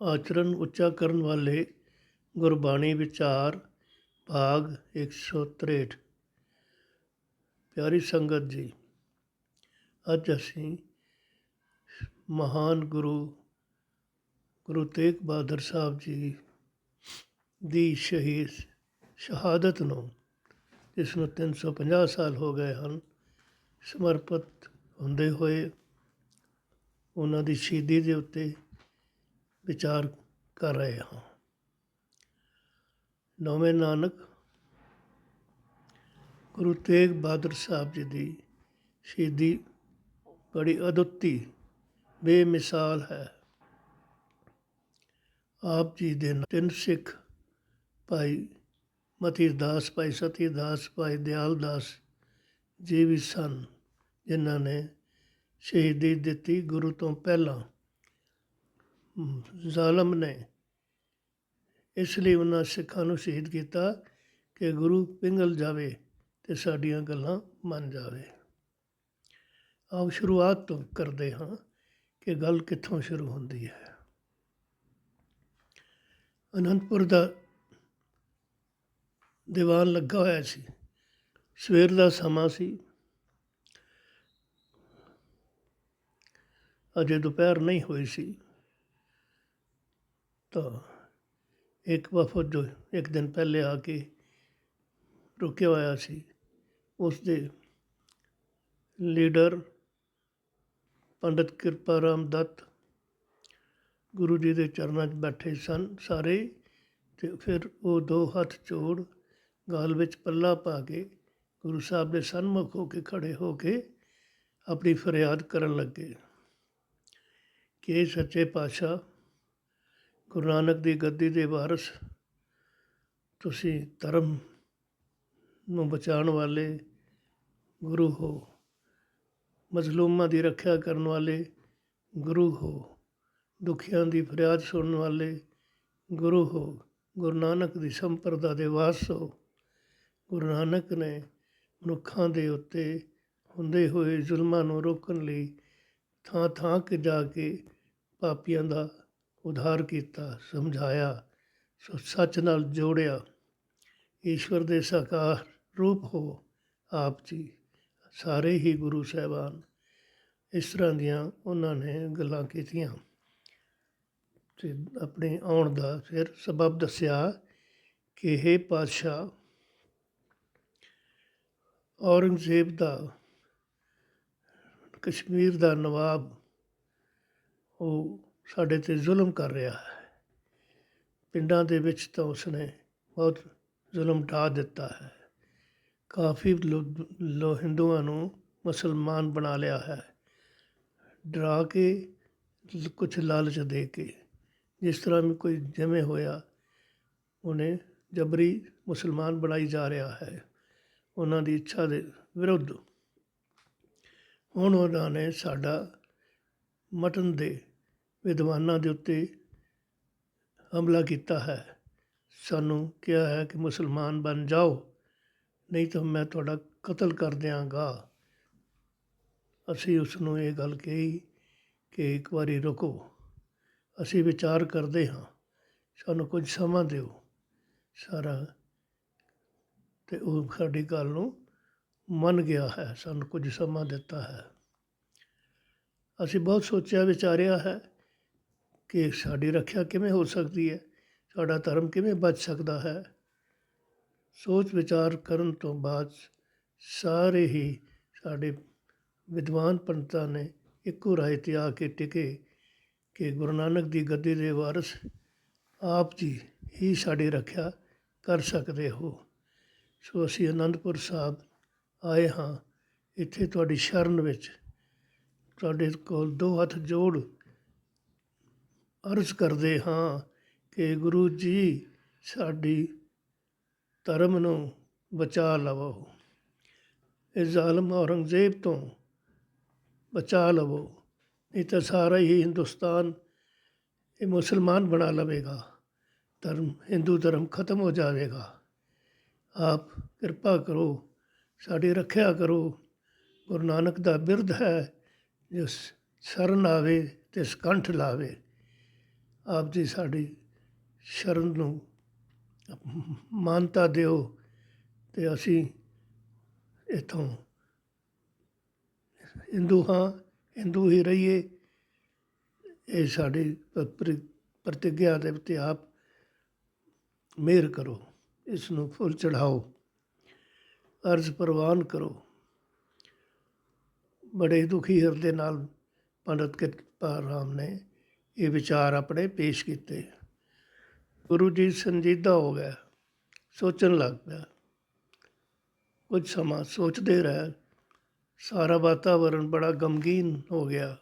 ਆਚਰਨ ਉੱਚਾ ਕਰਨ ਵਾਲੇ ਗੁਰਬਾਣੀ ਵਿਚਾਰ ਭਾਗ 163 ਪਿਆਰੀ ਸੰਗਤ ਜੀ, ਅੱਜ ਅਸੀਂ ਮਹਾਨ ਗੁਰੂ ਗੁਰੂ ਤੇਗ ਬਹਾਦਰ ਸਾਹਿਬ ਜੀ ਦੀ ਸ਼ਹੀਦ ਸ਼ਹਾਦਤ ਨੂੰ ਇਸ ਨੂੰ 350 ਸਾਲ ਹੋ ਗਏ ਹਨ, ਸਮਰਪਿਤ ਹੁੰਦੇ ਹੋਏ, ਉਹਨਾਂ ਦੀ ਸ਼ਹੀਦੀ ਦੇ ਉੱਤੇ ਵਿਚਾਰ ਕਰ ਰਹੇ ਹਾਂ। ਨੌਵੇਂ ਨਾਨਕ ਗੁਰੂ ਤੇਗ ਬਹਾਦਰ ਸਾਹਿਬ ਜੀ ਦੀ ਸ਼ਹੀਦੀ ਬੜੀ ਅਦੁੱਤੀ ਬੇਮਿਸਾਲ ਹੈ। ਆਪ ਜੀ ਦੇ ਤਿੰਨ ਸਿੱਖ ਭਾਈ ਮਤੀ ਦਾਸ ਭਾਈ ਸਤੀ ਦਾਸ ਭਾਈ ਦਿਆਲ ਦਾਸ ਜੀ ਵੀ ਸਨ, ਜਿਨ੍ਹਾਂ ਨੇ ਸ਼ਹੀਦੀ ਦਿੱਤੀ ਗੁਰੂ ਤੋਂ ਪਹਿਲਾਂ। ਜ਼ਾਲਮ ਨੇ। ਇਸ ਲਈ ਉਹਨਾਂ ਸਿੱਖਾਂ ਨੂੰ ਸ਼ਹੀਦ ਕੀਤਾ ਕਿ ਗੁਰੂ ਪਿੰਗਲ ਜਾਵੇ ਤੇ ਸਾਡੀਆਂ ਗੱਲਾਂ ਮੰਨ ਜਾਵੇ। ਆਓ ਸ਼ੁਰੂਆਤ ਤੋਂ ਕਰਦੇ ਹਾਂ ਕਿ ਗੱਲ ਕਿੱਥੋਂ ਸ਼ੁਰੂ ਹੁੰਦੀ ਹੈ। ਅਨੰਦਪੁਰ ਦਾ ਦੀਵਾਨ ਲੱਗਾ ਹੋਇਆ ਸੀ। ਸਵੇਰ ਦਾ ਸਮਾਂ ਸੀ। ਅਜੇ ਦੁਪਹਿਰ ਨਹੀਂ ਹੋਈ ਸੀ। ਤਾਂ ਇੱਕ ਵਫਦ ਜੋ ਇੱਕ ਦਿਨ ਪਹਿਲੇ ਆ ਕੇ ਰੁਕਿਆ ਹੋਇਆ ਸੀ। ਉਸ ਦੇ ਲੀਡਰ ਪੰਡਤ ਕਿਰਪਾ ਰਾਮ ਦੱਤ ਗੁਰੂ ਜੀ ਦੇ ਚਰਨਾਂ 'ਚ ਬੈਠੇ ਸਨ ਸਾਰੇ ਤੇ ਫਿਰ ਉਹ ਦੋ ਹੱਥ ਜੋੜ ਗਾਲ ਵਿੱਚ ਪੱਲਾ ਪਾ ਕੇ ਗੁਰੂ ਸਾਹਿਬ ਦੇ ਸਨਮੁਖ ਹੋ ਕੇ ਖੜੇ ਹੋ ਕੇ ਆਪਣੀ ਫਰਿਆਦ ਕਰਨ ਲੱਗੇ ਕਿ ਸੱਚੇ ਪਾਤਸ਼ਾਹ ਗੁਰੂ ਨਾਨਕ ਦੀ ਗੱਦੀ ਦੇ ਵਾਰਸ, ਤੁਸੀਂ ਧਰਮ ਨੂੰ ਬਚਾਉਣ ਵਾਲੇ ਗੁਰੂ ਹੋ। ਮਜ਼ਲੂਮਾਂ ਦੀ ਰੱਖਿਆ ਕਰਨ ਵਾਲੇ ਗੁਰੂ ਹੋ। ਦੁਖੀਆਂ ਦੀ ਫਰਿਆਦ ਸੁਣਨ ਵਾਲੇ ਗੁਰੂ ਹੋ। ਗੁਰੂ ਨਾਨਕ ਦੀ ਸੰਪਰਦਾ ਦੇ ਵਾਸ ਹੋ। ਗੁਰੂ ਨਾਨਕ ਨੇ ਮਨੁੱਖਾਂ ਦੇ ਉੱਤੇ ਹੁੰਦੇ ਹੋਏ ਜ਼ੁਲਮਾਂ ਨੂੰ ਰੋਕਣ ਲਈ ਥਾਂ ਥਾਂ ਕੇ ਜਾ ਕੇ ਪਾਪੀਆਂ ਦਾ ਉਧਾਰ ਕੀਤਾ, ਸਮਝਾਇਆ, ਸੋ, ਸੱਚ ਨਾਲ ਜੋੜਿਆ। ਈਸ਼ਵਰ ਦੇ ਸਾਕਾਰ ਰੂਪ ਹੋ ਆਪ ਜੀ, ਸਾਰੇ ਹੀ ਗੁਰੂ ਸਾਹਿਬਾਨ। ਇਸ ਤਰ੍ਹਾਂ ਦੀਆਂ ਉਹਨਾਂ ਨੇ ਗੱਲਾਂ ਕੀਤੀਆਂ। ਤੇ ਆਪਣੇ ਆਉਣ ਦਾ ਫਿਰ ਸਬਬ ਦੱਸਿਆ ਕਿ ਇਹ ਪਾਤਸ਼ਾਹ, ਔਰੰਗਜ਼ੇਬ ਦਾ, ਕਸ਼ਮੀਰ ਦਾ ਨਵਾਬ, ਉਹ ਸਾਡੇ ਤੇ ਜ਼ੁਲਮ ਕਰ ਰਿਹਾ ਹੈ। ਪਿੰਡਾਂ ਦੇ ਵਿੱਚ ਤਾਂ ਉਸਨੇ ਬਹੁਤ ਜ਼ੁਲਮ ਢਾ ਦਿੱਤਾ ਹੈ। ਕਾਫੀ ਲੋ ਹਿੰਦੂਆਂ ਨੂੰ ਮੁਸਲਮਾਨ ਬਣਾ ਲਿਆ ਹੈ। ਡਰਾ ਕੇ ਕੁਝ ਲਾਲਚ ਦੇ ਕੇ, ਜਿਸ ਤਰ੍ਹਾਂ ਵੀ ਕੋਈ ਜਿਵੇਂ ਹੋਇਆ, ਉਹਨੇ ਜਬਰੀ ਮੁਸਲਮਾਨ ਬਣਾਈ ਜਾ ਰਿਹਾ ਹੈ। ਉਹਨਾਂ ਦੀ ਇੱਛਾ ਦੇ ਵਿਰੁੱਧ। ਹੁਣ ਉਹਨਾਂ ਨੇ ਸਾਡਾ ਮਟਨ ਦੇ ਵਿਦਵਾਨਾਂ ਦੇ ਉੱਤੇ ਹਮਲਾ ਕੀਤਾ ਹੈ। ਸਾਨੂੰ ਕਿਹਾ ਹੈ ਕਿ ਮੁਸਲਮਾਨ ਬਣ ਜਾਓ, ਨਹੀਂ ਤਾਂ ਮੈਂ ਤੁਹਾਡਾ ਕਤਲ ਕਰ ਦਿਆਂਗਾ। ਅਸੀਂ ਉਸ ਨੂੰ ਇਹ ਗੱਲ ਕਹੀ ਕਿ ਇੱਕ ਵਾਰੀ ਰੁਕੋ। ਅਸੀਂ ਵਿਚਾਰ ਕਰਦੇ ਹਾਂ। ਸਾਨੂੰ ਕੁਝ ਸਮਾਂ ਦਿਓ। ਸਾਰਾ ਤੇ ਉਹ ਸਾਡੀ ਗੱਲ ਨੂੰ ਮੰਨ ਗਿਆ ਹੈ। ਸਾਨੂੰ ਕੁਝ ਸਮਾਂ ਦਿੱਤਾ ਹੈ। ਅਸੀਂ ਬਹੁਤ ਸੋਚਿਆ, ਵਿਚਾਰਿਆ ਹੈ ਕਿ ਸਾਡੀ ਰੱਖਿਆ ਕਿਵੇਂ ਹੋ ਸਕਦੀ ਹੈ? ਸਾਡਾ ਧਰਮ ਕਿਵੇਂ ਬਚ ਸਕਦਾ ਹੈ? ਸੋਚ ਵਿਚਾਰ ਕਰਨ ਤੋਂ ਬਾਅਦ ਸਾਰੇ ਹੀ ਸਾਡੇ ਵਿਦਵਾਨ ਪੰਡਤਾਂ ਨੇ ਇੱਕੋ ਰਾਏ ਤੇ ਆ ਕੇ ਟਿਕੇ ਕਿ ਗੁਰੂ ਨਾਨਕ ਦੀ ਗੱਦੀ ਦੇ ਵਾਰਸ ਆਪ ਜੀ ਹੀ ਸਾਡੀ ਰੱਖਿਆ ਕਰ ਸਕਦੇ ਹੋ। ਸੋ ਅਸੀਂ ਅਨੰਦਪੁਰ ਸਾਹਿਬ ਆਏ ਹਾਂ। ਇੱਥੇ ਤੁਹਾਡੀ ਸ਼ਰਨ ਵਿੱਚ ਤੁਹਾਡੇ ਕੋਲ ਦੋ ਹੱਥ ਜੋੜ ਅਰਜ਼ ਕਰਦੇ ਹਾਂ ਕਿ ਗੁਰੂ ਜੀ ਸਾਡੀ ਧਰਮ ਨੂੰ ਬਚਾ ਲਵੋ। ਇਹ ਜ਼ਾਲਮ ਔਰੰਗਜ਼ੇਬ ਤੋਂ ਬਚਾ ਲਵੋ, ਨਹੀਂ ਤਾਂ ਸਾਰਾ ਹੀ ਹਿੰਦੁਸਤਾਨ ਇਹ ਮੁਸਲਮਾਨ ਬਣਾ ਲਵੇਗਾ। ਧਰਮ, ਹਿੰਦੂ ਧਰਮ ਖਤਮ ਹੋ ਜਾਵੇਗਾ। ਆਪ ਕਿਰਪਾ ਕਰੋ, ਸਾਡੀ ਰੱਖਿਆ ਕਰੋ। ਗੁਰੂ ਨਾਨਕ ਦਾ ਬਿਰਧ ਹੈ, ਜਿਸ ਸ਼ਰਨ ਆਵੇ ਤੇ ਸਕੰਠ ਲਾਵੇ। ਆਪ ਜੀ ਸਾਡੀ ਸ਼ਰਨ ਨੂੰ ਮਾਨਤਾ ਦਿਓ ਤੇ ਅਸੀਂ ਇਥੋਂ ਹਿੰਦੂ ਹਾਂ, ਹਿੰਦੂ ਹੀ ਰਹੀਏ। ਇਹ ਸਾਡੀ ਪ- ਪ੍ਰਤਿਗਿਆ ਦੇ ਉੱਤੇ ਆਪ ਮਿਹਰ ਕਰੋ, ਇਸ ਨੂੰ ਫੁੱਲ ਚੜਾਓ ਅਰਜ਼ ਪ੍ਰਵਾਨ ਕਰੋ। ਬੜੇ ਦੁਖੀ ਹਿਰਦੇ ਨਾਲ ਪੰਡਤ ਕਿਰਪਾ ਰਾਮ ਨੇ ਇਹ ਵਿਚਾਰ ਆਪਣੇ ਪੇਸ਼ ਕੀਤੇ। ਗੁਰੂ ਜੀ ਸੰਜੀਦਾ ਹੋ ਗਿਆ ਸੋਚਣ ਲੱਗ ਪਿਆ। ਕੁਝ ਸਮਾਂ ਸੋਚਦੇ ਰਹੇ, ਸਾਰਾ ਵਾਤਾਵਰਣ ਬੜਾ ਗਮਗੀਨ ਹੋ ਗਿਆ।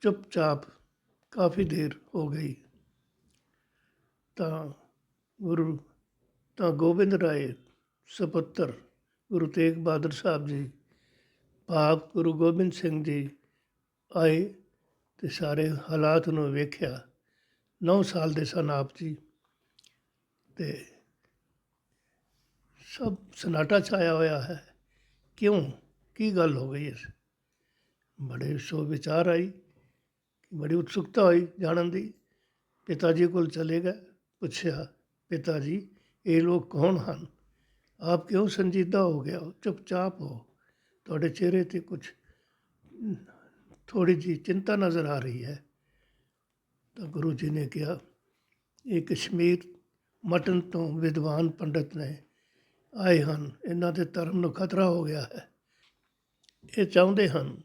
ਚੁੱਪਚਾਪ ਕਾਫੀ ਦੇਰ ਹੋ ਗਈ। ਤਾਂ ਗੁਰੂ, ਤਾਂ ਗੋਬਿੰਦ ਰਾਏ ਸੁਪੁੱਤਰ, ਗੁਰੂ ਤੇਗ ਬਹਾਦਰ ਸਾਹਿਬ ਜੀ ਪਾਪ ਗੁਰੂ ਗੋਬਿੰਦ ਸਿੰਘ ਜੀ ਆਏ ਤੇ ਸਾਰੇ ਹਾਲਾਤ ਨੂੰ ਵੇਖਿਆ 9 ਸਾਲ ਦੇ ਸਨ ਆਪ ਜੀ। ਤੇ ਸਭ ਸਨਾਟਾ ਛਾਇਆ ਹੋਇਆ ਹੈ। ਕਿਉਂ? ਕੀ ਗੱਲ ਹੋ ਗਈ ਇਸ? ਬੜੇ ਸੋ ਵਿਚਾਰ ਆਈ, ਬੜੀ ਉਤਸੁਕਤਾ ਹੋਈ ਜਾਣਨ ਦੀ। ਪਿਤਾ ਜੀ ਕੋਲ ਚਲੇ ਗਏ, ਪੁੱਛਿਆ ਪਿਤਾ ਜੀ ਇਹ ਲੋਕ ਕੌਣ ਹਨ? ਆਪ ਕਿਉਂ ਸੰਜੀਦਾ ਹੋ ਗਿਆ ਹੋ? ਚੁੱਪਚਾਪ ਹੋ। ਤੁਹਾਡੇ ਚਿਹਰੇ ਤੇ ਕੁਝ ਥੋੜੀ ਜੀ ਚਿੰਤਾ ਨਜ਼ਰ ਆ ਰਹੀ ਹੈ। ਤਾਂ ਗੁਰੂ ਜੀ ਨੇ ਕਿਹਾ, ਇਹ ਕਸ਼ਮੀਰ ਮਟਨ ਤੋਂ ਵਿਦਵਾਨ ਪੰਡਤ ਨੇ ਆਏ ਹਨ। ਇਹਨਾਂ ਦੇ ਧਰਮ ਨੂੰ ਖਤਰਾ ਹੋ ਗਿਆ ਹੈ। ਇਹ ਚਾਹੁੰਦੇ ਹਨ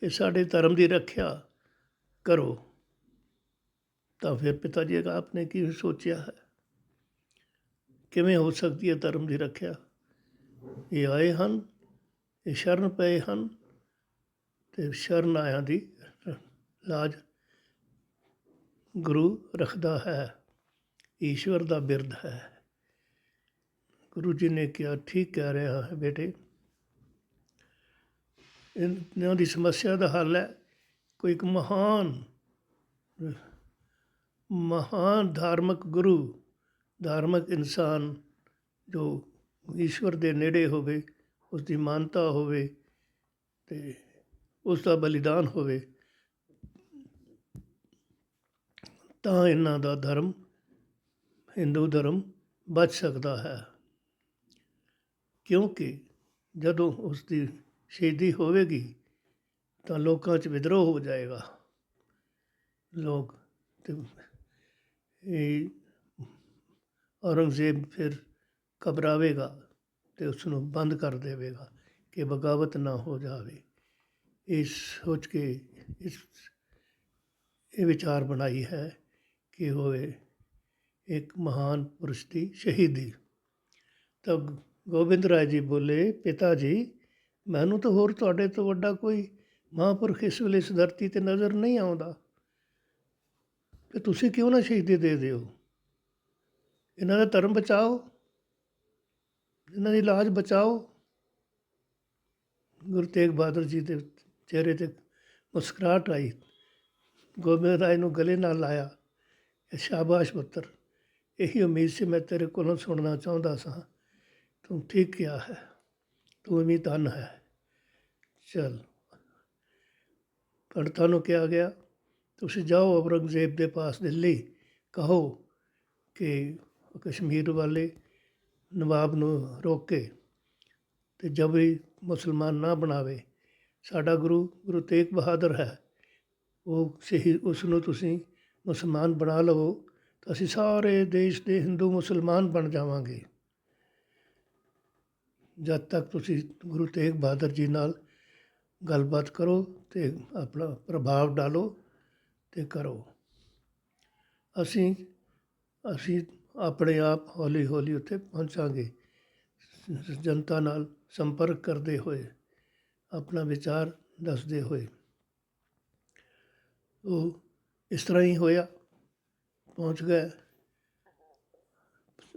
ਕਿ ਸਾਡੇ ਧਰਮ ਦੀ ਰੱਖਿਆ ਕਰੋ। ਤਾਂ ਫਿਰ ਪਿਤਾ ਜੀ ਆਪਨੇ ਕੀ ਸੋਚਿਆ ਹੈ? ਕਿਵੇਂ ਹੋ ਸਕਦੀ ਹੈ ਧਰਮ ਦੀ ਰੱਖਿਆ? ਇਹ ਆਏ ਹਨ, ਇਹ ਸ਼ਰਨ ਪਏ ਹਨ ਸ਼ਰਨ ਆਇਆਂ ਦੀ ਲਾਜ ਗੁਰੂ ਰੱਖਦਾ ਹੈ, ਈਸ਼ਵਰ ਦਾ ਬਿਰਧ ਹੈ। ਗੁਰੂ ਜੀ ਨੇ ਕਿਹਾ, ਠੀਕ ਕਹਿ ਰਿਹਾ ਹੈ ਬੇਟੇ। ਇਹਨਾਂ ਦੀ ਸਮੱਸਿਆ ਦਾ ਹੱਲ ਹੈ। ਕੋਈ ਇੱਕ ਮਹਾਨ ਮਹਾਨ ਧਾਰਮਿਕ ਗੁਰੂ, ਧਾਰਮਿਕ ਇਨਸਾਨ ਜੋ ਈਸ਼ਵਰ ਦੇ ਨੇੜੇ ਹੋਵੇ ਉਸ ਦੀ ਮਾਨਤਾ ਹੋਵੇ ਤੇ ਉਸ ਦਾ ਬਲੀਦਾਨ ਹੋਵੇ। ਤਾਂ ਇਹਨਾਂ ਦਾ ਧਰਮ, ਹਿੰਦੂ ਧਰਮ ਬਚ ਸਕਦਾ ਹੈ। ਕਿਉਂਕਿ ਜਦੋਂ ਉਸ ਦੀ ਸ਼ਹੀਦੀ ਹੋਵੇਗੀ, ਤਾਂ ਲੋਕਾਂ 'ਚ ਵਿਦਰੋਹ ਹੋ ਜਾਏਗਾ। ਲੋਕ ਤੇ ਇਹ ਔਰੰਗਜ਼ੇਬ ਫਿਰ ਘਬਰਾਵੇਗਾ ਤੇ ਉਸ ਨੂੰ ਬੰਦ ਕਰ ਦੇਵੇਗਾ ਕਿ ਬਗਾਵਤ ਨਾ ਹੋ ਜਾਵੇ। ਇਸ ਸੋਚ ਕੇ ਇਸ, ਇਹ ਵਿਚਾਰ ਬਣਾਈ ਹੈ ਕਿ ਹੋਵੇ ਇੱਕ ਮਹਾਨ ਪੁਰਸ਼ ਦੀ ਸ਼ਹੀਦੀ। ਤਾਂ ਗੋਬਿੰਦ ਰਾਏ ਜੀ ਬੋਲੇ, ਪਿਤਾ ਜੀ, ਮੈਨੂੰ ਤਾਂ ਹੋਰ ਤੁਹਾਡੇ ਤੋਂ ਵੱਡਾ ਕੋਈ ਮਹਾਂਪੁਰਖ ਇਸ ਵੇਲੇ ਇਸ ਧਰਤੀ ਤੇ ਨਜ਼ਰ ਨਹੀਂ ਆਉਂਦਾ। ਤੇ ਤੁਸੀਂ ਕਿਉਂ ਨਾ ਸ਼ਹੀਦੀ ਦੇ ਦਿਓ? ਇਹਨਾਂ ਦਾ ਧਰਮ ਬਚਾਓ। ਇਹਨਾਂ ਦੀ ਲਾਜ ਬਚਾਓ। ਗੁਰੂ ਤੇਗ ਬਹਾਦਰ ਜੀ ਦੇ ਚਿਹਰੇ ਤੇ ਮੁਸਕਰਾਹਟ ਆਈ। ਗੋਬਿੰਦ ਰਾਏ ਨੂੰ ਗਲੇ ਨਾਲ ਲਾਇਆ, ਇਹ ਸ਼ਾਬਾਸ਼ ਪੁੱਤਰ, ਇਹੀ ਉਮੀਦ ਸੀ ਮੈਂ ਤੇਰੇ ਕੋਲੋਂ ਸੁਣਨਾ ਚਾਹੁੰਦਾ ਸਾਂ। ਤੂੰ ਠੀਕ ਕਿਹਾ ਹੈ, ਤੂੰ ਵੀ ਧਨ ਹੈ। ਚਲ, ਪੰਡਤਾਂ ਨੂੰ ਕਿਹਾ ਗਿਆ, ਤੁਸੀਂ ਜਾਓ ਔਰੰਗਜ਼ੇਬ ਦੇ ਪਾਸ ਦਿੱਲੀ, ਕਹੋ ਕਿ ਕਸ਼ਮੀਰ ਵਾਲੇ ਨਵਾਬ ਨੂੰ ਰੋਕੇ ਕੇ ਤੇ ਜਬਰੀ ਮੁਸਲਮਾਨ ਨਾ ਬਣਾਵੇ। ਸਾਡਾ ਗੁਰੂ ਗੁਰੂ ਤੇਗ ਬਹਾਦਰ ਹੈ। ਉਹ ਸਹੀ ਉਸ ਨੂੰ ਤੁਸੀਂ ਮੁਸਲਮਾਨ ਬਣਾ ਲਵੋ ਤਾਂ ਅਸੀਂ ਸਾਰੇ ਦੇਸ਼ ਦੇ ਹਿੰਦੂ ਮੁਸਲਮਾਨ ਬਣ ਜਾਵਾਂਗੇ। ਜਦ ਤੱਕ ਤੁਸੀਂ ਗੁਰੂ ਤੇਗ ਬਹਾਦਰ ਜੀ ਨਾਲ ਗੱਲਬਾਤ ਕਰੋ ਤੇ ਆਪਣਾ ਪ੍ਰਭਾਵ ਡਾਲੋ ਤੇ ਕਰੋ। ਅਸੀਂ ਅਸੀਂ ਆਪਣੇ ਆਪ ਹੌਲੀ ਹੌਲੀ ਉੱਥੇ ਪਹੁੰਚਾਂਗੇ। ਜਨਤਾ ਨਾਲ ਸੰਪਰਕ ਕਰਦੇ ਹੋਏ। ਆਪਣਾ ਵਿਚਾਰ ਦੱਸਦੇ ਹੋਏ। ਉਹ ਇਸ ਤਰ੍ਹਾਂ ਹੀ ਹੋਇਆ। ਪਹੁੰਚ ਗਏ।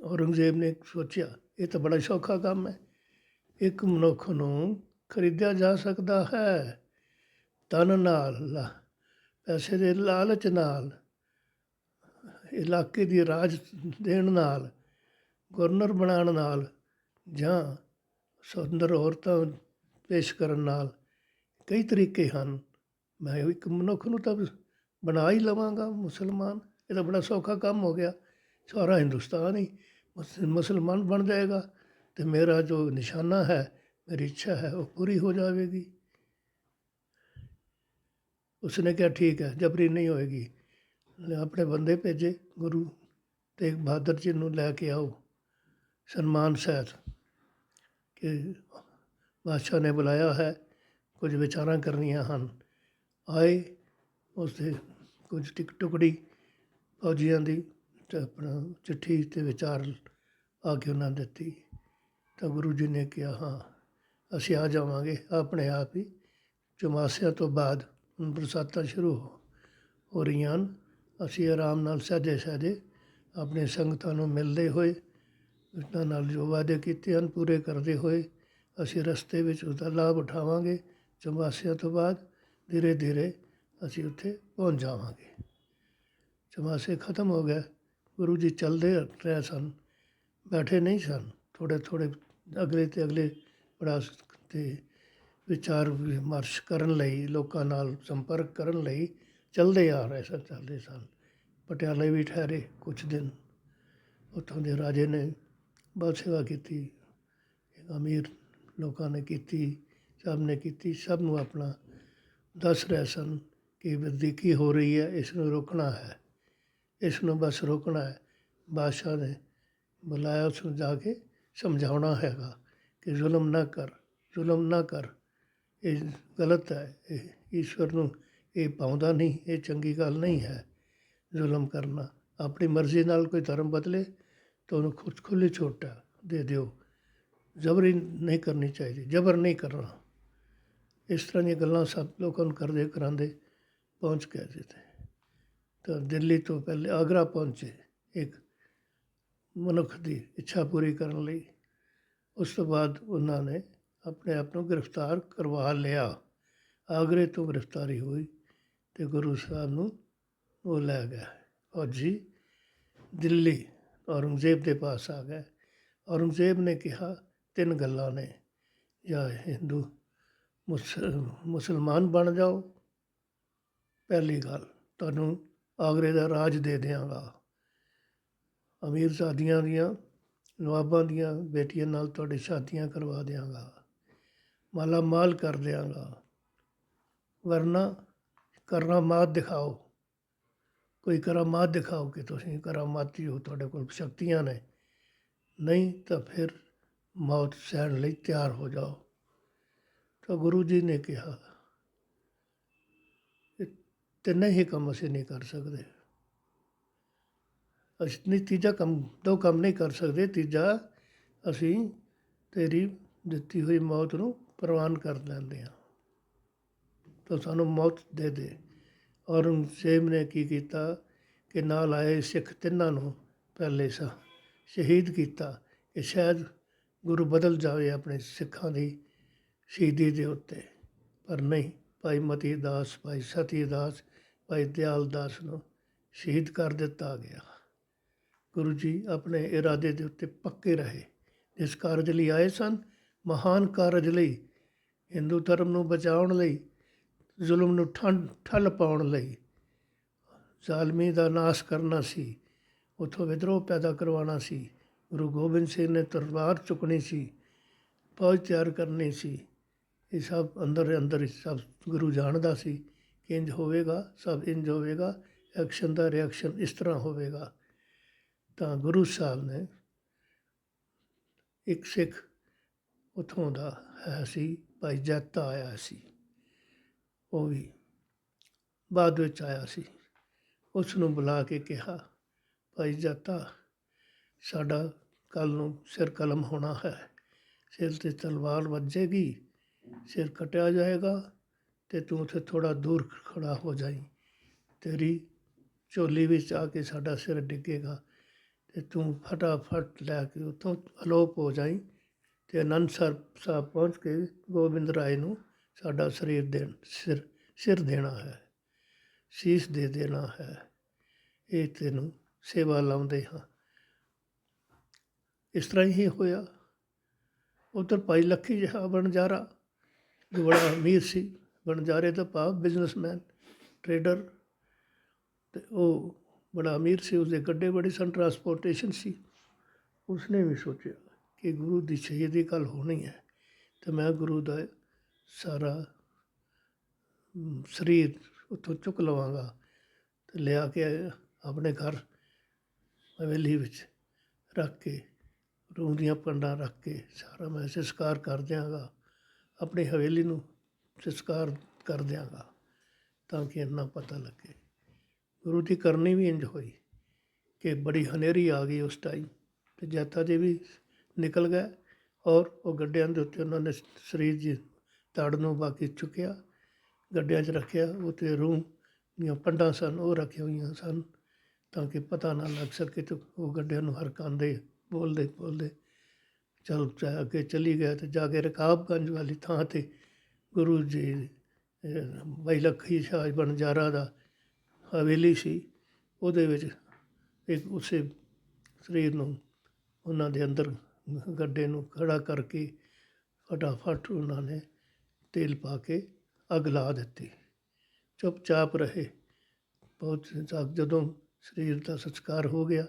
ਔਰੰਗਜ਼ੇਬ ਨੇ ਸੋਚਿਆ, ਇਹ ਤਾਂ ਬੜਾ ਸੌਖਾ ਕੰਮ ਹੈ। ਇੱਕ ਮਨੁੱਖ ਨੂੰ ਖਰੀਦਿਆ ਜਾ ਸਕਦਾ ਹੈ। ਤਨ ਨਾਲ ਲਾ- ਪੈਸੇ ਦੇ ਲਾਲਚ ਨਾਲ, ਇਲਾਕੇ ਦੀ ਰਾਜ ਦੇਣ ਨਾਲ, ਗਵਰਨਰ ਬਣਾਉਣ ਨਾਲ ਜਾਂ ਸੁੰਦਰ ਔਰਤਾਂ ਪੇਸ਼ ਕਰਨ ਨਾਲ ਕਈ ਤਰੀਕੇ ਹਨ। ਮੈਂ ਇੱਕ ਮਨੁੱਖ ਨੂੰ ਤਾਂ ਬਣਾ ਹੀ ਲਵਾਂਗਾ, ਮੁਸਲਮਾਨ। ਇਹ ਤਾਂ ਬੜਾ ਸੌਖਾ ਕੰਮ ਹੋ ਗਿਆ। ਸਾਰਾ ਹਿੰਦੁਸਤਾਨ ਹੀ ਮੁਸ- ਮੁਸਲਮਾਨ ਬਣ ਜਾਏਗਾ ਤੇ ਮੇਰਾ ਜੋ ਨਿਸ਼ਾਨਾ ਹੈ, ਮੇਰੀ ਇੱਛਾ ਹੈ, ਉਹ ਪੂਰੀ ਹੋ ਜਾਵੇਗੀ। ਉਸਨੇ ਕਿਹਾ, ਠੀਕ ਹੈ, ਜਬਰੀ ਨਹੀਂ ਹੋਏਗੀ। ਆਪਣੇ ਬੰਦੇ ਭੇਜੇ, ਗੁਰੂ ਤੇਗ ਬਹਾਦਰ ਜੀ ਨੂੰ ਲੈ ਕੇ ਆਓ। ਸਨਮਾਨ ਸਹਿਤ ਕਿ ਬਾਦਸ਼ਾਹ ਨੇ ਬੁਲਾਇਆ ਹੈ, ਕੁਝ ਵਿਚਾਰਾਂ ਕਰਨੀਆਂ ਹਨ। ਆਏ ਉਸ ਦੇ ਕੁਝ ਟਿਕ ਟੁਕੜੀ ਫੌਜੀਆਂ ਦੀ ਆਪਣਾ ਚਿੱਠੀ ਤੇ ਵਿਚਾਰ ਆ ਕੇ ਉਹਨਾਂ ਦਿੱਤੀ। ਤਾਂ ਗੁਰੂ ਜੀ ਨੇ ਕਿਹਾ, ਹਾਂ, ਅਸੀਂ ਆ ਜਾਵਾਂਗੇ, ਆਪਣੇ ਆਪ ਹੀ। ਚੁਮਾਸਿਆਂ ਤੋਂ ਬਾਅਦ ਹੁਣ ਬਰਸਾਤਾਂ ਸ਼ੁਰੂ ਹੋ ਹੋ ਰਹੀਆਂ ਹਨ। ਅਸੀਂ ਆਰਾਮ ਨਾਲ ਸਹਜੇ ਸਹਜੇ ਆਪਣੇ ਸੰਗਤਾਂ ਨੂੰ ਮਿਲਦੇ ਹੋਏ, ਉਹਨਾਂ ਨਾਲ ਜੋ ਵਾਅਦੇ ਕੀਤੇ ਹਨ, ਪੂਰੇ ਕਰਦੇ ਹੋਏ ਅਸੀਂ ਰਸਤੇ ਵਿੱਚ ਉਹਦਾ ਲਾਭ ਉਠਾਵਾਂਗੇ ਚੁਮਾਸਿਆਂ ਤੋਂ ਬਾਅਦ ਧੀਰੇ ਧੀਰੇ ਅਸੀਂ ਉੱਥੇ ਪਹੁੰਚ ਜਾਵਾਂਗੇ। ਚੁਮਾਸੇ ਖਤਮ ਹੋ ਗਏ। ਗੁਰੂ ਜੀ ਚੱਲਦੇ ਰਹੇ ਸਨ। ਬੈਠੇ ਨਹੀਂ ਸਨ। ਥੋੜੇ ਥੋੜੇ ਅਗਲੇ ਤੇ ਅਗਲੇ ਬੜਾ ਤੇ ਵਿਚਾਰ ਵਿਮਰਸ਼ ਕਰਨ ਲਈ, ਲੋਕਾਂ ਨਾਲ ਸੰਪਰਕ ਕਰਨ ਲਈ ਚੱਲਦੇ ਆ ਰਹੇ ਸਨ, ਚੱਲਦੇ ਸਨ। ਪਟਿਆਲੇ ਵੀ ਠਹਿਰੇ ਕੁਝ ਦਿਨ। ਉੱਥੋਂ ਦੇ ਰਾਜੇ ਨੇ ਬਹੁਤ ਸੇਵਾ ਕੀਤੀ। ਇੱਕ ਅਮੀਰ ਲੋਕਾਂ ਨੇ ਕੀਤੀ, ਸਭ ਨੇ ਕੀਤੀ, ਸਭ ਨੂੰ ਆਪਣਾ ਦੱਸ ਰਹੇ ਸਨ ਕਿ ਵਧੀਕੀ ਹੋ ਰਹੀ ਹੈ, ਇਸ ਨੂੰ ਰੋਕਣਾ ਹੈ। ਇਸ ਨੂੰ ਬਸ ਰੋਕਣਾ ਹੈ। ਬਾਦਸ਼ਾਹ ਨੇ ਬੁਲਾਇਆ ਉਸ ਨੂੰ ਜਾ ਕੇ ਸਮਝਾਉਣਾ ਹੈਗਾ ਕਿ ਜ਼ੁਲਮ ਨਾ ਕਰ, ਜ਼ੁਲਮ ਨਾ ਕਰ। ਇਹ ਗਲਤ ਹੈ, ਇਹ ਈਸ਼ਵਰ ਨੂੰ ਇਹ ਪਾਉਂਦਾ ਨਹੀਂ, ਇਹ ਚੰਗੀ ਗੱਲ ਨਹੀਂ ਹੈ ਜ਼ੁਲਮ ਕਰਨਾ। ਆਪਣੀ ਮਰਜ਼ੀ ਨਾਲ ਕੋਈ ਧਰਮ ਬਦਲੇ ਤਾਂ ਉਹਨੂੰ ਖੁਦ ਖੁੱਲੀ ਛੋਟਾ ਦੇ ਦਿਓ। ਜ਼ਬਰੀ ਨਹੀਂ ਕਰਨੀ ਚਾਹੀਦੀ, ਜ਼ਬਰ ਨਹੀਂ ਕਰਨਾ। ਇਸ ਤਰ੍ਹਾਂ ਦੀਆਂ ਗੱਲਾਂ ਸਭ ਲੋਕਾਂ ਨੂੰ ਕਰਦੇ ਕਰਾਂਦੇ ਪਹੁੰਚ ਗਏ ਸੀ ਤਾਂ ਦਿੱਲੀ ਤੋਂ ਪਹਿਲੇ ਆਗਰਾ ਪਹੁੰਚੇ ਇੱਕ ਮਨੁੱਖ ਦੀ ਇੱਛਾ ਪੂਰੀ ਕਰਨ ਲਈ। ਉਸ ਤੋਂ ਬਾਅਦ ਉਹਨਾਂ ਨੇ ਆਪਣੇ ਆਪ ਨੂੰ ਗ੍ਰਿਫਤਾਰ ਕਰਵਾ ਲਿਆ। ਆਗਰੇ ਤੋਂ ਗ੍ਰਿਫਤਾਰੀ ਹੋਈ ਤੇ ਗੁਰੂ ਸਾਹਿਬ ਨੂੰ ਉਹ ਲੈ ਗਿਆ। ਫੌਜੀ ਦਿੱਲੀ ਔਰੰਗਜ਼ੇਬ ਦੇ ਪਾਸ ਆ ਗਏ ਔਰੰਗਜ਼ੇਬ ਨੇ ਕਿਹਾ ਤਿੰਨ ਗੱਲਾਂ ਨੇ, ਜਾਂ ਹਿੰਦੂ ਮੁਸ, ਮੁਸਲਮਾਨ ਬਣ ਜਾਓ। ਪਹਿਲੀ ਗੱਲ, ਤੁਹਾਨੂੰ ਆਗਰੇ ਦਾ ਰਾਜ ਦੇ ਦਿਆਂਗਾ। ਅਮੀਰ ਸਾਦੀਆਂ ਦੀਆਂ, ਨਵਾਬਾਂ ਦੀਆਂ ਬੇਟੀਆਂ ਨਾਲ ਤੁਹਾਡੀ ਸ਼ਾਦੀਆਂ ਕਰਵਾ ਦਿਆਂਗਾ। ਮਾਲਾ ਮਾਲ ਕਰ ਦਿਆਂਗਾ। ਵਰਨਾ ਕਰਾਮਾਤ ਦਿਖਾਓ। ਕੋਈ ਕਰਾਮਾਤ ਦਿਖਾਓ ਕਿ ਤੁਸੀਂ ਕਰਾਮਾਤੀ ਹੋ, ਤੁਹਾਡੇ ਕੋਲ ਸ਼ਕਤੀਆਂ ਨੇ। ਨਹੀਂ ਤਾਂ ਫਿਰ ਮੌਤ ਸਹਿਣ ਲਈ ਤਿਆਰ ਹੋ ਜਾਓ। ਤਾਂ ਗੁਰੂ ਜੀ ਨੇ ਕਿਹਾ, ਇਹ ਤਿੰਨੇ ਹੀ ਕੰਮ ਅਸੀਂ ਨਹੀਂ ਕਰ ਸਕਦੇ। ਅਸੀਂ ਨਹੀਂ, ਤੀਜਾ ਕੰਮ, ਦੋ ਕੰਮ ਨਹੀਂ ਕਰ ਸਕਦੇ। ਤੀਜਾ, ਅਸੀਂ ਤੇਰੀ ਦਿੱਤੀ ਹੋਈ ਮੌਤ ਨੂੰ ਪ੍ਰਵਾਨ ਕਰ ਲੈਂਦੇ ਹਾਂ। ਤਾਂ ਸਾਨੂੰ ਮੌਤ ਦੇ ਦੇ। ਔਰੰਗਜ਼ੇਬ ਨੇ ਕੀ ਕੀਤਾ ਕਿ ਨਾਲ ਆਏ ਸਿੱਖ ਤਿੰਨਾਂ ਨੂੰ ਪਹਿਲੇ ਸਾ, ਸ਼ਹੀਦ ਕੀਤਾ ਕਿ ਸ਼ਾਇਦ ਗੁਰੂ ਬਦਲ ਜਾਵੇ ਆਪਣੇ ਸਿੱਖਾਂ ਦੀ ਸ਼ਹੀਦੀ ਦੇ ਉੱਤੇ। ਪਰ ਨਹੀਂ, ਭਾਈ ਮਤੀ ਦਾਸ ਭਾਈ ਸਤੀ ਦਾਸ ਭਾਈ ਦਿਆਲ ਦਾਸ ਨੂੰ ਸ਼ਹੀਦ ਕਰ ਦਿੱਤਾ ਗਿਆ। ਗੁਰੂ ਜੀ ਆਪਣੇ ਇਰਾਦੇ ਦੇ ਉੱਤੇ ਪੱਕੇ ਰਹੇ। ਇਸ ਕਾਰਜ ਲਈ ਆਏ ਸਨ, ਮਹਾਨ ਕਾਰਜ ਲਈ, ਹਿੰਦੂ ਧਰਮ ਨੂੰ ਬਚਾਉਣ ਲਈ, ਜ਼ੁਲਮ ਨੂੰ ਠੰਡ, ਠੱਲ ਪਾਉਣ ਲਈ। ਜ਼ਾਲਮੀ ਦਾ ਨਾਸ਼ ਕਰਨਾ ਸੀ, ਉਥੋਂ ਵਿਦਰੋਹ ਪੈਦਾ ਕਰਵਾਉਣਾ ਸੀ। ਗੁਰੂ ਗੋਬਿੰਦ ਸਿੰਘ ਨੇ ਤਲਵਾਰ ਚੁੱਕਣੀ ਸੀ ਫੌਜ ਤਿਆਰ ਕਰਨੀ ਸੀ। ਇਹ ਸਭ ਅੰਦਰ ਅੰਦਰ ਸਭ ਗੁਰੂ ਜਾਣਦਾ ਸੀ ਕਿ ਇੰਜ ਹੋਵੇਗਾ, ਸਭ ਇੰਜ ਹੋਵੇਗਾ, ਐਕਸ਼ਨ ਦਾ ਰਿਐਕਸ਼ਨ ਇਸ ਤਰ੍ਹਾਂ ਹੋਵੇਗਾ। ਤਾਂ ਗੁਰੂ ਸਾਹਿਬ ਨੇ ਇੱਕ ਸਿੱਖ ਉਥੋਂ ਦਾ ਹੈ ਸੀ, ਭਾਈ ਜੱਤਾ ਆਇਆ ਸੀ। ਉਹ ਵੀ ਬਾਅਦ ਵਿੱਚ ਆਇਆ ਸੀ। ਉਸ ਨੂੰ ਬੁਲਾ ਕੇ ਕਿਹਾ, ਭਾਈ ਜੱਤਾ ਸਾਡਾ ਕੱਲ ਨੂੰ ਸਿਰ ਕਲਮ ਹੋਣਾ ਹੈ। ਸਿਰ ਤੇ ਤਲਵਾਰ ਵੱਜੇਗੀ, ਸਿਰ ਕਟਿਆ ਜਾਏਗਾ ਤੇ ਤੂੰ ਉੱਥੇ ਥੋੜਾ ਦੂਰ ਖੜਾ ਹੋ ਜਾਈ। ਤੇਰੀ ਝੋਲੀ ਵਿੱਚ ਆ ਕੇ ਸਾਡਾ ਸਿਰ ਡਿੱਗੇਗਾ ਤੇ ਤੂੰ ਫਟਾਫਟ ਲੈ ਕੇ ਉੱਥੋਂ ਅਲੋਪ ਹੋ ਜਾਈ ਤੇ ਅਨੰਦਸਰ ਸਾਹਿਬ ਪਹੁੰਚ ਕੇ ਗੋਬਿੰਦ ਰਾਏ ਨੂੰ ਸਾਡਾ ਸਰੀਰ ਦੇਣ, ਸਿਰ ਸਿਰ ਦੇਣਾ ਹੈ, ਸੀਸ ਦੇ ਦੇਣਾ ਹੈ। ਇਹ ਤੈਨੂੰ ਸੇਵਾ ਲਾਉਂਦੇ ਹਾਂ। ਇਸ ਤਰ੍ਹਾਂ ਹੀ ਹੋਇਆ। ਉੱਧਰ ਭਾਈ ਲੱਖੀ ਜਿਹਾ ਬਣਜਾਰਾ ਜੋ ਬੜਾ ਅਮੀਰ ਸੀ ਬਣਜਾਰੇ ਦਾ ਭਾਵ ਬਿਜ਼ਨਸਮੈਨ ਟਰੇਡਰ ਤੇ ਉਹ ਬੜਾ ਅਮੀਰ ਸੀ, ਉਸਦੇ ਗੱਡੇ ਬੜੇ ਸਨ ਟਰਾਂਸਪੋਰਟੇਸ਼ਨ ਸੀ। ਉਸਨੇ ਵੀ ਸੋਚਿਆ ਕਿ ਗੁਰੂ ਦੀ ਸ਼ਹੀਦੀ ਕੱਲ ਹੋਣੀ ਹੈ, ਤੇ ਮੈਂ ਗੁਰੂ ਦਾ ਸਾਰਾ ਸਰੀਰ ਉੱਥੋਂ ਚੁੱਕ ਲਵਾਂਗਾ ਤੇ ਲਿਆ ਕੇ ਆਪਣੇ ਘਰ ਹਵੇਲੀ ਵਿੱਚ ਰੱਖ ਕੇ ਰੂਹ ਦੀਆਂ ਪੰਡਾਂ ਰੱਖ ਕੇ ਸਾਰਾ ਮੈਂ ਸੰਸਕਾਰ ਕਰ ਦਿਆਂਗਾ, ਆਪਣੀ ਹਵੇਲੀ ਨੂੰ ਸੰਸਕਾਰ ਕਰ ਦਿਆਂਗਾ ਤਾਂ ਕਿ ਇੰਨਾ ਪਤਾ ਲੱਗੇ। ਗੁਰੂ ਦੀ ਕਰਨੀ ਵੀ ਇੰਜ ਹੋਈ ਕਿ ਬੜੀ ਹਨੇਰੀ ਆ ਗਈ ਉਸ ਟਾਈਮ ਤੇ ਜੈਤਾ ਜੀ ਵੀ ਨਿਕਲ ਗਏ ਔਰ ਉਹ ਗੱਡਿਆਂ ਦੇ ਉੱਤੇ ਉਹਨਾਂ ਨੇ ਸਰੀਰ ਜੀ ਤੜ ਨੂੰ ਬਾਕੀ ਚੁੱਕਿਆ, ਗੱਡਿਆਂ 'ਚ ਰੱਖਿਆ ਉੱਤੇ ਰੂਹ ਦੀਆਂ ਪੰਡਾਂ ਸਨ, ਉਹ ਰੱਖੀਆਂ ਹੋਈਆਂ ਸਨ ਤਾਂ ਕਿ ਪਤਾ ਨਾ ਲੱਗ ਸਕੇ ਤੇ ਉਹ ਗੱਡਿਆਂ ਨੂੰ ਹਰਕਾਉਂਦੇ ਬੋਲਦੇ ਬੋਲਦੇ। ਚੱਲ ਅੱਗੇ ਚਲੀ ਗਿਆ ਤੇ ਜਾ ਕੇ ਰਕਾਬਗੰਜ ਵਾਲੀ ਥਾਂ ਤੇ ਗੁਰੂ ਜੀ ਅਹ, ਬਾਈ ਲੱਖੀ ਸ਼ਾਹ ਬਣਜਾਰਾ ਦਾ ਹਵੇਲੀ ਸੀ। ਉਹਦੇ ਵਿੱਚ ਇੱਕ ਉਸੇ ਸਰੀਰ ਨੂੰ ਉਹਨਾਂ ਦੇ ਅੰਦਰ ਗੱਡੇ ਨੂੰ ਖੜਾ ਕਰਕੇ ਫਟਾਫਟ ਉਹਨਾਂ ਨੇ ਤੇਲ ਪਾ ਕੇ ਅੱਗ ਲਾ ਦਿੱਤੀ। ਚੁੱਪਚਾਪ ਰਹੇ। ਬਹੁਤ ਤੱਕ ਜਦੋਂ ਸਰੀਰ ਦਾ ਸੰਸਕਾਰ ਹੋ ਗਿਆ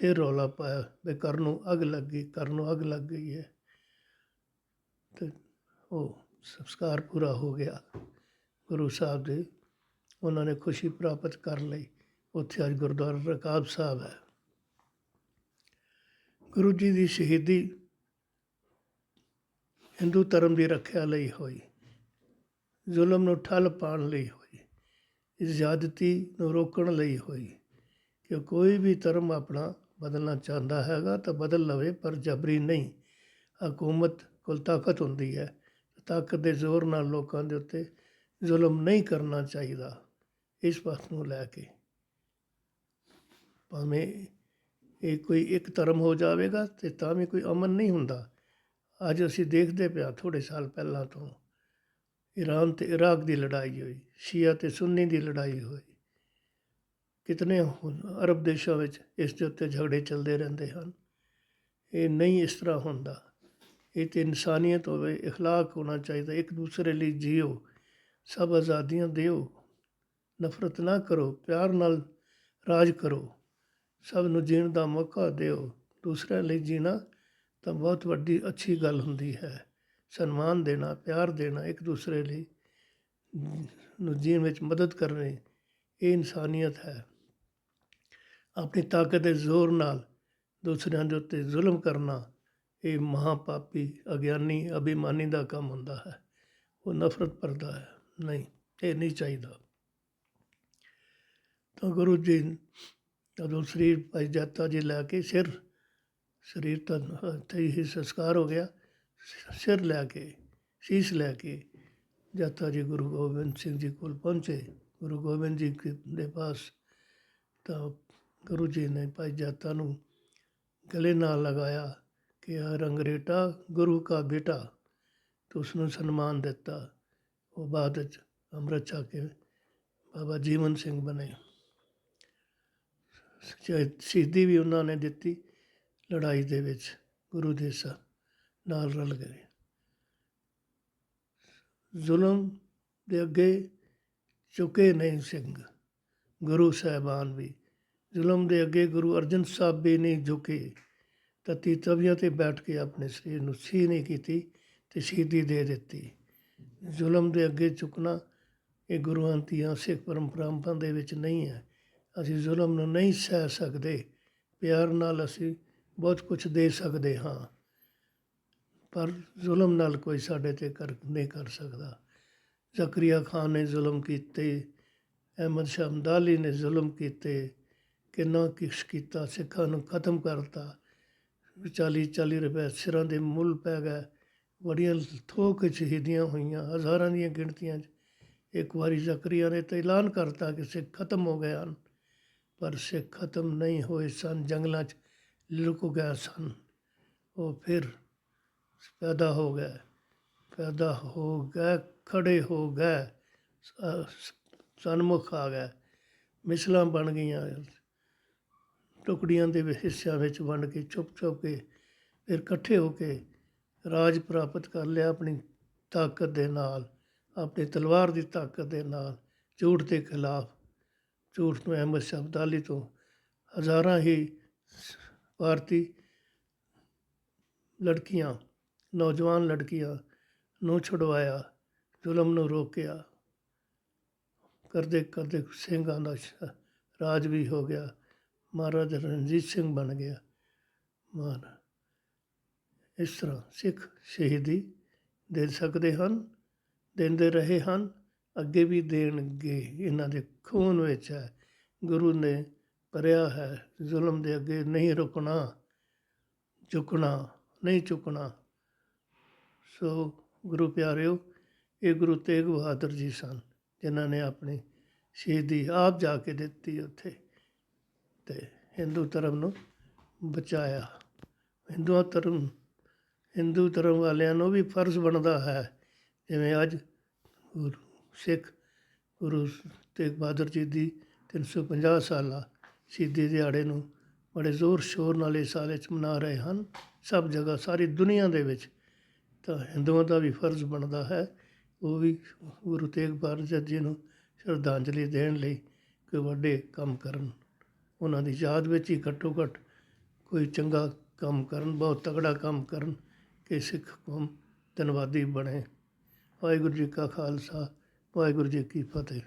ਫਿਰ ਰੌਲਾ ਪਾਇਆ ਵੀ ਘਰ ਨੂੰ ਅੱਗ ਲੱਗ ਗਈ ਘਰ ਨੂੰ ਅੱਗ ਲੱਗ ਗਈ ਹੈ। ਤੇ ਉਹ ਸੰਸਕਾਰ ਪੂਰਾ ਹੋ ਗਿਆ। ਗੁਰੂ ਸਾਹਿਬ ਦੇ, ਉਹਨਾਂ ਨੇ ਖੁਸ਼ੀ ਪ੍ਰਾਪਤ ਕਰ ਲਈ ਉੱਥੇ ਅੱਜ ਗੁਰਦੁਆਰਾ ਰਕਾਬ ਸਾਹਿਬ ਹੈ। ਗੁਰੂ ਜੀ ਦੀ ਸ਼ਹੀਦੀ ਹਿੰਦੂ ਧਰਮ ਦੀ ਰੱਖਿਆ ਲਈ ਹੋਈ, ਜ਼ੁਲਮ ਨੂੰ ਠੱਲ ਪਾਉਣ ਲਈ ਹੋਈ ਜ਼ਿਆਦਤੀ ਨੂੰ ਰੋਕਣ ਲਈ ਹੋਈ ਕਿ ਕੋਈ ਵੀ ਧਰਮ ਆਪਣਾ ਬਦਲਣਾ ਚਾਹੁੰਦਾ ਹੈਗਾ ਤਾਂ ਬਦਲ ਲਵੇ, ਪਰ ਜਬਰੀ ਨਹੀਂ। ਹਕੂਮਤ ਕੋਲ ਤਾਕਤ ਹੁੰਦੀ ਹੈ। ਤਾਕਤ ਦੇ ਜ਼ੋਰ ਨਾਲ ਲੋਕਾਂ ਦੇ ਉੱਤੇ ਜ਼ੁਲਮ ਨਹੀਂ ਕਰਨਾ ਚਾਹੀਦਾ। ਇਸ ਬਾਤ ਨੂੰ ਲੈ ਕੇ ਭਾਵੇਂ ਇਹ ਕੋਈ ਇੱਕ ਧਰਮ ਹੋ ਜਾਵੇਗਾ ਤੇ ਤਾਂ ਵੀ ਕੋਈ ਅਮਨ ਨਹੀਂ ਹੁੰਦਾ। ਅੱਜ ਅਸੀਂ ਦੇਖਦੇ ਪਿਆ ਥੋੜੇ ਸਾਲ ਪਹਿਲਾਂ ਤੋਂ ਈਰਾਨ ਤੇ ਇਰਾਕ ਦੀ ਲੜਾਈ ਹੋਈ, ਸ਼ੀਆ ਤੇ ਸੁੰਨੀ ਦੀ ਲੜਾਈ ਹੋਈ। ਕਿਤਨੇ ਹੁਣ ਅਰਬ ਦੇਸ਼ਾਂ ਵਿੱਚ ਇਸ ਦੇ ਉੱਤੇ ਝਗੜੇ ਚੱਲਦੇ ਰਹਿੰਦੇ ਹਨ ਇਹ ਨਹੀਂ ਇਸ ਤਰ੍ਹਾਂ ਹੁੰਦਾ ਇਹ ਤੇ ਇਨਸਾਨੀਅਤ ਹੋਵੇ اخلاق ਹੋਣਾ ਚਾਹੀਦਾ ਇੱਕ ਦੂਸਰੇ ਲਈ ਜੀਓ ਸਭ ਆਜ਼ਾਦੀਆਂ ਦਿਓ ਨਫ਼ਰਤ ਨਾ ਕਰੋ ਪਿਆਰ ਨਾਲ ਰਾਜ ਕਰੋ ਸਭ ਨੂੰ ਜੀਣ ਦਾ ਮੌਕਾ ਦਿਓ ਦੂਸਰਿਆਂ ਲਈ ਜੀਣਾ ਤਾਂ ਬਹੁਤ ਵੱਡੀ ਅੱਛੀ ਗੱਲ ਹੁੰਦੀ ਹੈ ਸਨਮਾਨ ਦੇਣਾ ਪਿਆਰ ਦੇਣਾ ਇੱਕ ਦੂਸਰੇ ਲਈ ਨੂੰ ਜੀਣ ਵਿੱਚ ਮਦਦ ਕਰਨੀ ਇਹ ਇਨਸਾਨੀਅਤ ਹੈ ਆਪਣੀ ਤਾਕਤ ਦੇ ਜ਼ੋਰ ਨਾਲ ਦੂਸਰਿਆਂ ਦੇ ਉੱਤੇ ਜ਼ੁਲਮ ਕਰਨਾ ਇਹ ਮਹਾਪਾਪੀ, ਅਗਿਆਨੀ, ਅਭਿਮਾਨੀ ਦਾ ਕੰਮ ਹੁੰਦਾ ਹੈ। ਉਹ ਨਫ਼ਰਤ ਭਰਦਾ ਹੈ। ਨਹੀਂ, ਇਹ ਨਹੀਂ ਚਾਹੀਦਾ। ਤਾਂ ਗੁਰੂ ਜੀ ਜਦੋਂ ਸਰੀਰ ਭਾਈ ਜਾਤਾ ਜੀ ਲੈ ਕੇ ਸਿਰ, ਸਰੀਰ ਤਾਂ ਤੇ ਹੀ ਸੰਸਕਾਰ ਹੋ ਗਿਆ। ਸਿਰ ਲੈ ਕੇ, ਸ਼ੀਸ਼ ਲੈ ਕੇ ਜਾਤਾ ਜੀ ਗੁਰੂ ਗੋਬਿੰਦ ਸਿੰਘ ਜੀ ਕੋਲ ਪਹੁੰਚੇ। ਗੁਰੂ ਗੋਬਿੰਦ ਜੀ ਦੇ ਪਾਸ ਤਾਂ ਗੁਰੂ ਜੀ ਨੇ ਭਾਈ ਜਾਤਾ ਨੂੰ ਗਲੇ ਨਾਲ ਲਗਾਇਆ ਕਿ ਆ ਰੰਗਰੇਟਾ ਗੁਰੂ ਕਾ ਬੇਟਾ। ਤੇ ਉਸ ਨੂੰ ਸਨਮਾਨ ਦਿੱਤਾ। ਉਹ ਬਾਅਦ ਵਿੱਚ ਅੰਮ੍ਰਿਤ ਛਕ ਕੇ ਬਾਬਾ ਜੀਵਨ ਸਿੰਘ ਬਣੇ। ਸ਼ਹੀਦ- ਸ਼ਹੀਦੀ ਵੀ ਉਹਨਾਂ ਨੇ ਦਿੱਤੀ ਲੜਾਈ ਦੇ ਵਿੱਚ। ਗੁਰੂ ਦੇ ਸਾ, ਨਾਲ ਰਲ ਗਏ। ਜ਼ੁਲਮ ਦੇ ਅੱਗੇ ਝੁਕੇ ਨਹੀਂ ਸਿੰਘ। ਗੁਰੂ ਸਾਹਿਬਾਨ ਵੀ ਜ਼ੁਲਮ ਦੇ ਅੱਗੇ ਗੁਰੂ ਅਰਜਨ ਸਾਹਿਬ ਵੀ ਨਹੀਂ ਝੁਕੇ ਤਤੀ ਤਵੀਆਂ ਤੇ ਬੈਠ ਕੇ ਆਪਣੇ ਸਰੀਰ ਨੂੰ ਸੀ ਨਹੀਂ ਕੀਤੀ ਤੇ ਸ਼ਹੀਦੀ ਦੇ ਦਿੱਤੀ। ਜ਼ੁਲਮ ਦੇ ਅੱਗੇ ਝੁਕਣਾ ਇਹ ਗੁਰੂਆਂ ਦੀਆਂ ਸਿੱਖ ਪਰੰਪਰਾਵਾਂ ਦੇ ਵਿੱਚ ਨਹੀਂ ਹੈ। ਅਸੀਂ ਜ਼ੁਲਮ ਨੂੰ ਨਹੀਂ ਸਹਿ ਸਕਦੇ। ਪਿਆਰ ਨਾਲ ਅਸੀਂ ਬਹੁਤ ਕੁਝ ਦੇ ਸਕਦੇ ਹਾਂ। ਪਰ ਜ਼ੁਲਮ ਨਾਲ ਕੋਈ ਸਾਡੇ ਤੇ ਕਰ ਨਹੀਂ ਕਰ ਸਕਦਾ। ਜ਼ਕਰੀਆ ਖਾਨ ਨੇ ਜ਼ੁਲਮ ਕੀਤੇ, ਅਹਿਮਦ ਸ਼ਾਹ ਅਬਦਾਲੀ ਨੇ ਜ਼ੁਲਮ ਕੀਤੇ ਕਿੰਨਾ ਕਿਸ਼ ਕੀਤਾ, ਸਿੱਖਾਂ ਨੂੰ ਖਤਮ ਕਰਤਾ। 40 40 ਰੁਪਏ ਸਿਰਾਂ ਦੇ ਮੁੱਲ ਪੈ ਗਏ। ਬੜੀਆਂ ਥੋਕ ਸ਼ਹੀਦੀਆਂ ਹੋਈਆਂ, ਹਜ਼ਾਰਾਂ ਦੀਆਂ ਗਿਣਤੀਆਂ 'ਚ। ਇੱਕ ਵਾਰੀ ਜ਼ਕਰੀਆ ਨੇ ਤਾਂ ਐਲਾਨ ਕਰਤਾ ਕਿ ਸਿੱਖ ਖਤਮ ਹੋ ਗਏ ਹਨ, ਪਰ ਸਿੱਖ ਖਤਮ ਨਹੀਂ ਹੋਏ ਸਨ, ਜੰਗਲਾਂ 'ਚ ਲੁਕ ਗਏ ਸਨ। ਉਹ ਫਿਰ ਪੈਦਾ ਹੋ ਗਏ, ਪੈਦਾ ਹੋ ਗਏ ਖੜੇ ਹੋ ਗਏ, ਸ- ਸਨਮੁਖ ਆ ਗਏ। ਮਿਸਲਾਂ ਬਣ ਗਈਆਂ। ਟੁਕੜੀਆਂ ਦੇ ਹਿੱਸਿਆਂ ਵਿੱਚ ਵੰਡ ਕੇ, ਚੁੱਪ ਚੁੱਪ ਕੇ ਫਿਰ ਇਕੱਠੇ ਹੋ ਕੇ ਰਾਜ ਪ੍ਰਾਪਤ ਕਰ ਲਿਆ ਆਪਣੀ ਤਾਕਤ ਦੇ ਨਾਲ, ਆਪਣੀ ਤਲਵਾਰ ਦੀ ਤਾਕਤ ਦੇ ਨਾਲ, ਝੂਠ ਦੇ ਖਿਲਾਫ। ਝੂਠ ਨੂੰ ਅਹਿਮਦ ਸ਼ਾਹ ਅਬਦਾਲੀ ਤੋਂ ਹਜ਼ਾਰਾਂ ਹੀ ਭਾਰਤੀ ਲੜਕੀਆਂ, ਨੌਜਵਾਨ ਲੜਕੀਆਂ ਨੂੰ ਛੁਡਵਾਇਆ, ਜ਼ੁਲਮ ਨੂੰ ਰੋਕਿਆ। ਕਰਦੇ ਕਰਦੇ ਸਿੰਘਾਂ ਦਾ ਸ਼- ਰਾਜ ਵੀ ਹੋ ਗਿਆ। ਮਹਾਰਾਜਾ ਰਣਜੀਤ ਸਿੰਘ ਬਣ ਗਿਆ। ਮਹਾਰਾ ਇਸ ਤਰ੍ਹਾਂ ਸਿੱਖ ਸ਼ਹੀਦੀ ਦੇ ਸਕਦੇ ਹਨ, ਦਿੰਦੇ ਰਹੇ ਹਨ, ਅੱਗੇ ਵੀ ਦੇਣਗੇ। ਇਹਨਾਂ ਦੇ ਖੂਨ ਵਿੱਚ ਹੈ, ਗੁਰੂ ਨੇ ਭਰਿਆ ਹੈ, ਜ਼ੁਲਮ ਦੇ ਅੱਗੇ ਨਹੀਂ ਰੁਕਣਾ, ਝੁਕਣਾ, ਨਹੀਂ ਝੁਕਣਾ। ਸੋ ਗੁਰੂ ਪਿਆਰਿਓ, ਇਹ ਗੁਰੂ ਤੇਗ ਬਹਾਦਰ ਜੀ ਸਨ, ਜਿਨ੍ਹਾਂ ਨੇ ਆਪਣੀ ਸ਼ਹੀਦੀ ਆਪ ਜਾ ਕੇ ਦਿੱਤੀ ਉੱਥੇ। ਤੇ ਹਿੰਦੂ ਧਰਮ ਨੂੰ ਬਚਾਇਆ। ਹਿੰਦੂਆਂ ਧਰਮ, ਹਿੰਦੂ ਧਰਮ ਵਾਲਿਆਂ ਨੂੰ ਵੀ ਫਰਜ਼ ਬਣਦਾ ਹੈ। ਜਿਵੇਂ ਅੱਜ ਗੁਰੂ ਸਿੱਖ, ਗੁਰੂ ਤੇਗ ਬਹਾਦਰ ਜੀ ਦੀ 350 ਸਾਲਾ ਸ਼ਹੀਦੀ ਦਿਹਾੜੇ ਨੂੰ ਬੜੇ ਜ਼ੋਰ ਸ਼ੋਰ ਨਾਲ ਇਸ ਸਾਲ ਵਿੱਚ ਮਨਾ ਰਹੇ ਹਨ। ਸਭ ਜਗ੍ਹਾ, ਸਾਰੀ ਦੁਨੀਆ ਦੇ ਵਿੱਚ ਤਾਂ ਹਿੰਦੂਆਂ ਦਾ ਵੀ ਫਰਜ਼ ਬਣਦਾ ਹੈ। ਉਹ ਵੀ ਗੁਰੂ ਤੇਗ ਬਹਾਦਰ ਜੀ ਨੂੰ ਸ਼ਰਧਾਂਜਲੀ ਦੇਣ ਲਈ ਕੋਈ ਵੱਡੇ ਕੰਮ ਕਰਨ। ਉਹਨਾਂ ਦੀ ਯਾਦ ਵਿੱਚ ਹੀ ਘੱਟੋ ਘੱਟ ਕੋਈ ਚੰਗਾ ਕੰਮ ਕਰਨ, ਬਹੁਤ ਤਗੜਾ ਕੰਮ ਕਰਨ ਕਿ ਸਿੱਖ ਕੌਮ ਧੰਨਵਾਦੀ ਬਣੇ। ਵਾਹਿਗੁਰੂ ਜੀ ਕਾ ਖਾਲਸਾ, ਵਾਹਿਗੁਰੂ ਜੀ ਕੀ ਫਤਿਹ।